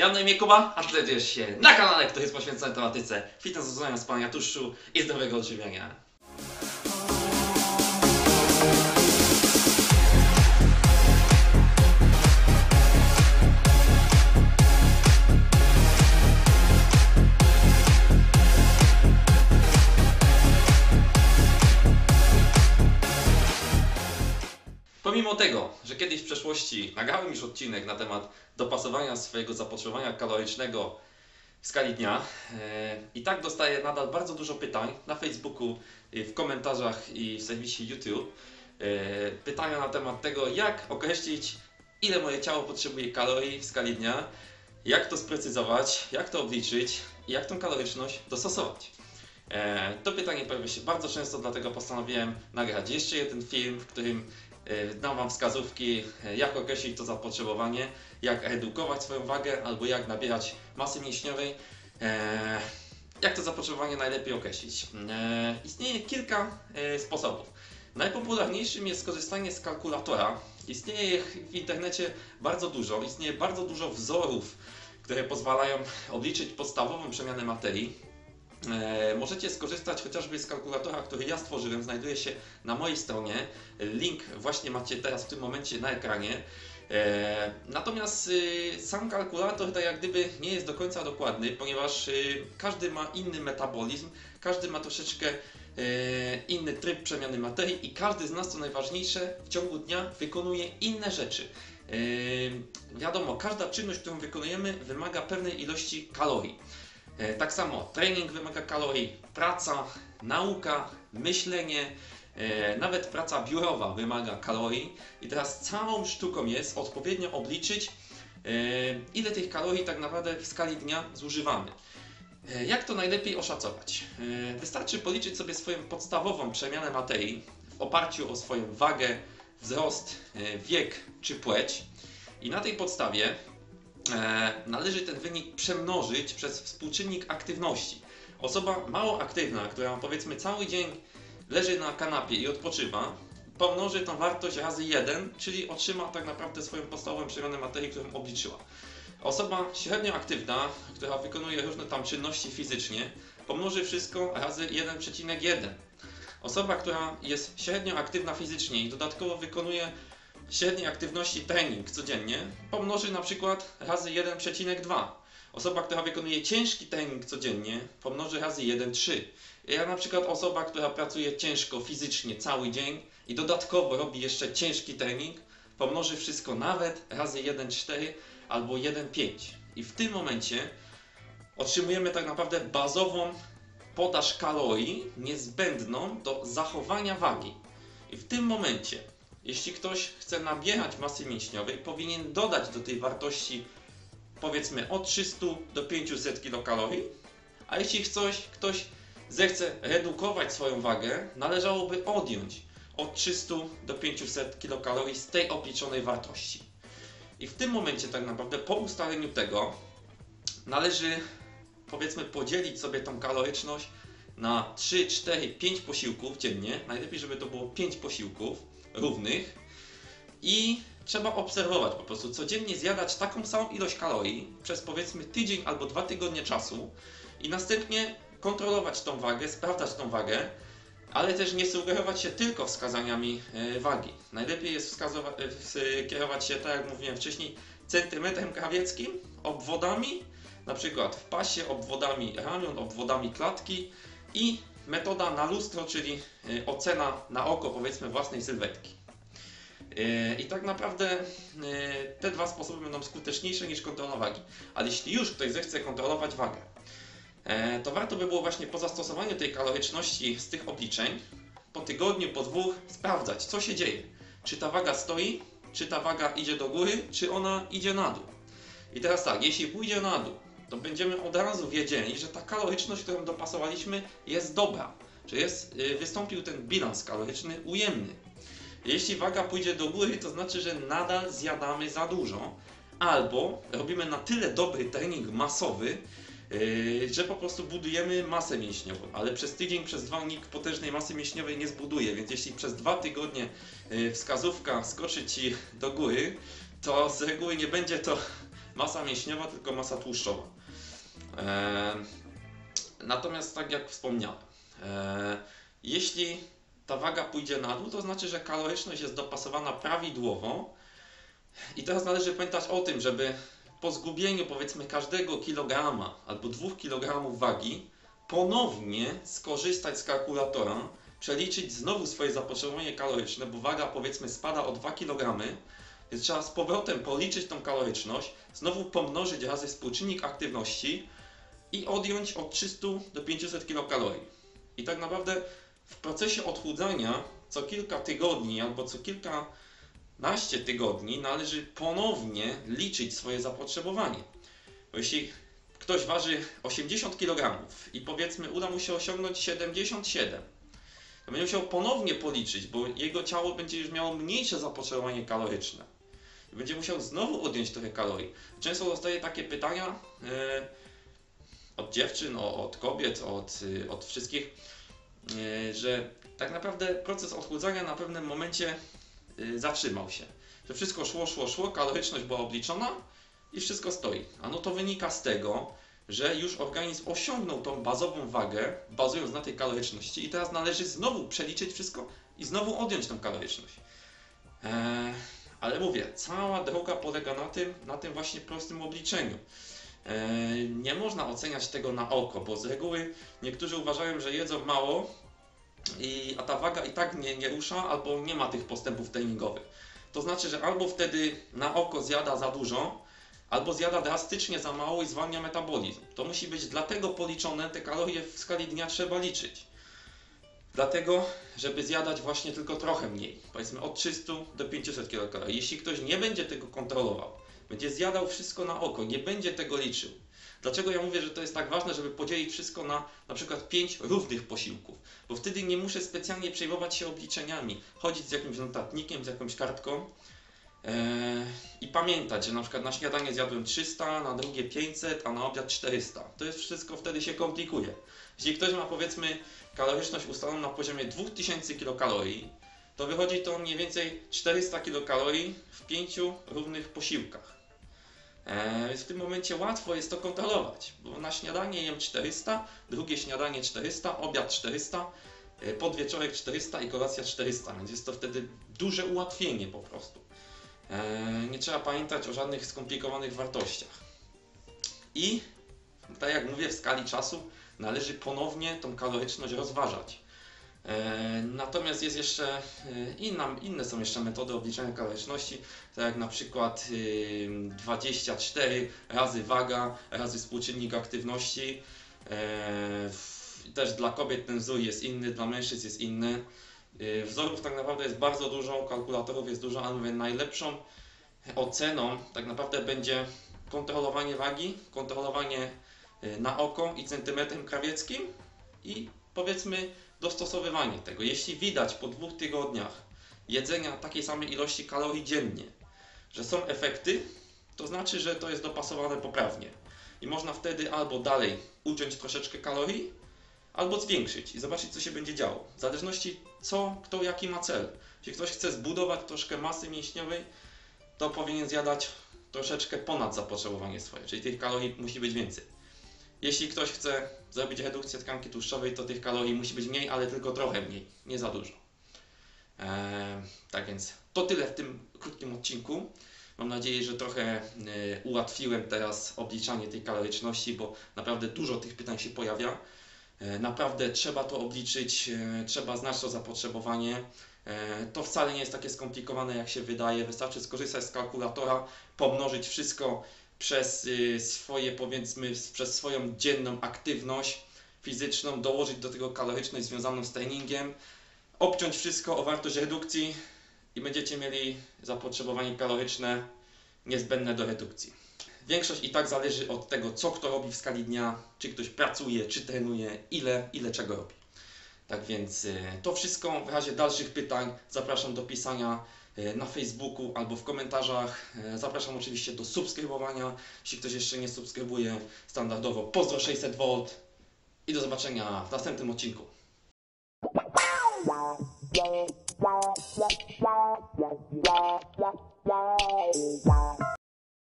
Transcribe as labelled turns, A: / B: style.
A: Ja mam na imię Kuba, a znajdujesz się na kanale, który jest poświęcony tematyce fitness, uzdrowienia, spalania tłuszczu i zdrowego odżywiania. Pomimo tego, kiedyś w przeszłości nagrałem już odcinek na temat dopasowania swojego zapotrzebowania kalorycznego w skali dnia e, i tak dostaję nadal bardzo dużo pytań na Facebooku, y, w komentarzach i w serwisie YouTube. E, pytania na temat tego, jak określić, ile moje ciało potrzebuje kalorii w skali dnia, jak to sprecyzować, jak to obliczyć i jak tą kaloryczność dostosować. E, To pytanie pojawia się bardzo często, dlatego postanowiłem nagrać jeszcze jeden film, w którym e, dam Wam wskazówki, e, jak określić to zapotrzebowanie, jak redukować swoją wagę albo jak nabierać masy mięśniowej. E, Jak to zapotrzebowanie najlepiej określić? Istnieje kilka sposobów. Najpopularniejszym jest skorzystanie z kalkulatora. Istnieje ich w internecie bardzo dużo. Istnieje bardzo dużo wzorów, które pozwalają obliczyć podstawową przemianę materii. E, możecie skorzystać chociażby z kalkulatora, który ja stworzyłem, znajduje się na mojej stronie. Link właśnie macie teraz w tym momencie na ekranie. E, natomiast y, sam kalkulator tak jak gdyby nie jest do końca dokładny, ponieważ y, każdy ma inny metabolizm, każdy ma troszeczkę e, inny tryb przemiany materii i każdy z nas, co najważniejsze, w ciągu dnia wykonuje inne rzeczy. Wiadomo, każda czynność, którą wykonujemy, wymaga pewnej ilości kalorii. E, Tak samo trening wymaga kalorii, praca, nauka, myślenie, e, nawet praca biurowa wymaga kalorii. I teraz całą sztuką jest odpowiednio obliczyć, e, ile tych kalorii tak naprawdę w skali dnia zużywamy. Jak to najlepiej oszacować? Wystarczy policzyć sobie swoją podstawową przemianę materii w oparciu o swoją wagę, wzrost, wiek czy płeć. I na tej podstawie należy ten wynik przemnożyć przez współczynnik aktywności. Osoba mało aktywna, która powiedzmy cały dzień leży na kanapie i odpoczywa, pomnoży tą wartość razy 1, czyli otrzyma tak naprawdę swoją podstawową przemianę materii, którą obliczyła. Osoba średnio aktywna, która wykonuje różne tam czynności fizycznie, pomnoży wszystko razy 1,1. Osoba, która jest średnio aktywna fizycznie i dodatkowo wykonuje średniej aktywności trening codziennie pomnoży na przykład razy 1,2. Osoba, która wykonuje ciężki trening codziennie pomnoży razy 1,3. Ja na przykład osoba, która pracuje ciężko fizycznie cały dzień i dodatkowo robi jeszcze ciężki trening pomnoży wszystko nawet razy 1,4 albo 1,5. I w tym momencie otrzymujemy tak naprawdę bazową podaż kalorii niezbędną do zachowania wagi. I w tym momencie jeśli ktoś chce nabierać masy mięśniowej, powinien dodać do tej wartości powiedzmy od 300 do 500 kilokalorii, a jeśli ktoś, ktoś zechce redukować swoją wagę, należałoby odjąć od 300 do 500 kilokalorii z tej obliczonej wartości. I w tym momencie tak naprawdę po ustaleniu tego należy powiedzmy podzielić sobie tą kaloryczność na 3, 4, 5 posiłków dziennie. Najlepiej, żeby to było 5 posiłków równych i trzeba obserwować po prostu codziennie zjadać taką samą ilość kalorii przez powiedzmy tydzień albo dwa tygodnie czasu i następnie kontrolować tą wagę, sprawdzać tą wagę, ale też nie sugerować się tylko wskazaniami e, wagi. Najlepiej jest e, kierować się, tak jak mówiłem wcześniej, centymetrem krawieckim, obwodami, na przykład w pasie, obwodami ramion, obwodami klatki i metoda na lustro, czyli e, ocena na oko powiedzmy własnej sylwetki. E, I tak naprawdę e, te dwa sposoby będą skuteczniejsze niż kontrola wagi. Ale jeśli już ktoś zechce kontrolować wagę, e, to warto by było właśnie po zastosowaniu tej kaloryczności z tych obliczeń, po tygodniu, po dwóch, sprawdzać co się dzieje. Czy ta waga stoi, czy ta waga idzie do góry, czy ona idzie na dół. I teraz tak, jeśli pójdzie na dół, to będziemy od razu wiedzieli, że ta kaloryczność, którą dopasowaliśmy, jest dobra. Że jest, y, wystąpił ten bilans kaloryczny ujemny. Jeśli waga pójdzie do góry, to znaczy, że nadal zjadamy za dużo, albo robimy na tyle dobry trening masowy, yy, że po prostu budujemy masę mięśniową, ale przez tydzień, przez dwa nikt potężnej masy mięśniowej nie zbuduje, więc jeśli przez dwa tygodnie yy, wskazówka skoczy Ci do góry, to z reguły nie będzie to masa mięśniowa, tylko masa tłuszczowa. E, natomiast tak jak wspomniałem, e, jeśli ta waga pójdzie na dół, to znaczy, że kaloryczność jest dopasowana prawidłowo. I teraz należy pamiętać o tym, żeby po zgubieniu powiedzmy każdego kilograma albo dwóch kilogramów wagi ponownie skorzystać z kalkulatora, przeliczyć znowu swoje zapotrzebowanie kaloryczne, bo waga powiedzmy spada o 2 kg, więc trzeba z powrotem policzyć tą kaloryczność, znowu pomnożyć razy współczynnik aktywności i odjąć od 300 do 500 kilokalorii. I tak naprawdę w procesie odchudzania co kilka tygodni albo co kilkanaście tygodni należy ponownie liczyć swoje zapotrzebowanie. Bo jeśli ktoś waży 80 kg i powiedzmy uda mu się osiągnąć 77, to będzie musiał ponownie policzyć, bo jego ciało będzie już miało mniejsze zapotrzebowanie kaloryczne. Będzie musiał znowu odjąć trochę kalorii. Często dostaję takie pytania yy, od dziewczyn, od kobiet, od, yy, od wszystkich, yy, że tak naprawdę proces odchudzania na pewnym momencie zatrzymał się. Że wszystko szło, szło, szło, kaloryczność była obliczona i wszystko stoi. A no to wynika z tego, że już organizm osiągnął tą bazową wagę, bazując na tej kaloryczności, i teraz należy znowu przeliczyć wszystko i znowu odjąć tą kaloryczność. Eee, ale mówię, cała droga polega na tym, na tym właśnie prostym obliczeniu. Eee, nie można oceniać tego na oko, bo z reguły niektórzy uważają, że jedzą mało, i, a ta waga i tak nie, nie rusza, albo nie ma tych postępów treningowych. To znaczy, że albo wtedy na oko zjada za dużo, albo zjada drastycznie za mało i zwalnia metabolizm. To musi być dlatego policzone, te kalorie w skali dnia trzeba liczyć. Dlatego, żeby zjadać właśnie tylko trochę mniej, powiedzmy od 300 do 500 kilokalorii. Jeśli ktoś nie będzie tego kontrolował, będzie zjadał wszystko na oko, nie będzie tego liczył. Dlaczego ja mówię, że to jest tak ważne, żeby podzielić wszystko na na przykład 5 równych posiłków? Bo wtedy nie muszę specjalnie przejmować się obliczeniami, chodzić z jakimś notatnikiem, z jakąś kartką, Eee, I pamiętać, że na przykład na śniadanie zjadłem 300, na drugie 500, a na obiad 400. To jest wszystko wtedy się komplikuje. Jeśli ktoś ma powiedzmy kaloryczność ustaloną na poziomie 2000 kilokalorii, to wychodzi to mniej więcej 400 kilokalorii w pięciu równych posiłkach. Eee, w tym momencie łatwo jest to kontrolować, bo na śniadanie jem 400, drugie śniadanie 400, obiad 400, e, podwieczorek 400 i kolacja 400, więc jest to wtedy duże ułatwienie po prostu. E, nie trzeba pamiętać o żadnych skomplikowanych wartościach. I tak jak mówię, w skali czasu należy ponownie tą kaloryczność rozważać. E, natomiast jest jeszcze e, inna, inne są jeszcze metody obliczania kaloryczności, tak jak na przykład 24 razy waga razy współczynnik aktywności. Też dla kobiet ten wzór jest inny, dla mężczyzn jest inny. Wzorów tak naprawdę jest bardzo dużo, kalkulatorów jest dużo, ale mówię, najlepszą oceną tak naprawdę będzie kontrolowanie wagi, kontrolowanie na oko i centymetrem krawieckim i powiedzmy dostosowywanie tego. Jeśli widać po dwóch tygodniach jedzenia takiej samej ilości kalorii dziennie, że są efekty, to znaczy, że to jest dopasowane poprawnie. I można wtedy albo dalej uciąć troszeczkę kalorii, albo zwiększyć i zobaczyć, co się będzie działo. W zależności co, kto jaki ma cel. Jeśli ktoś chce zbudować troszkę masy mięśniowej, to powinien zjadać troszeczkę ponad zapotrzebowanie swoje, czyli tych kalorii musi być więcej. Jeśli ktoś chce zrobić redukcję tkanki tłuszczowej, to tych kalorii musi być mniej, ale tylko trochę mniej, nie za dużo. Eee, tak więc to tyle w tym krótkim odcinku. Mam nadzieję, że trochę e, ułatwiłem teraz obliczanie tej kaloryczności, bo naprawdę dużo tych pytań się pojawia. E, naprawdę trzeba to obliczyć, e, trzeba znać to zapotrzebowanie. E, to wcale nie jest takie skomplikowane, jak się wydaje. Wystarczy skorzystać z kalkulatora, pomnożyć wszystko przez swoje, powiedzmy, przez swoją dzienną aktywność fizyczną, dołożyć do tego kaloryczność związaną z treningiem, obciąć wszystko o wartość redukcji i będziecie mieli zapotrzebowanie kaloryczne niezbędne do redukcji. Większość i tak zależy od tego, co kto robi w skali dnia, czy ktoś pracuje, czy trenuje, ile, ile czego robi. Tak więc y, to wszystko. W razie dalszych pytań zapraszam do pisania y, na Facebooku albo w komentarzach. Y, zapraszam oczywiście do subskrybowania. Jeśli ktoś jeszcze nie subskrybuje standardowo, pozdro 600V i do zobaczenia w następnym odcinku.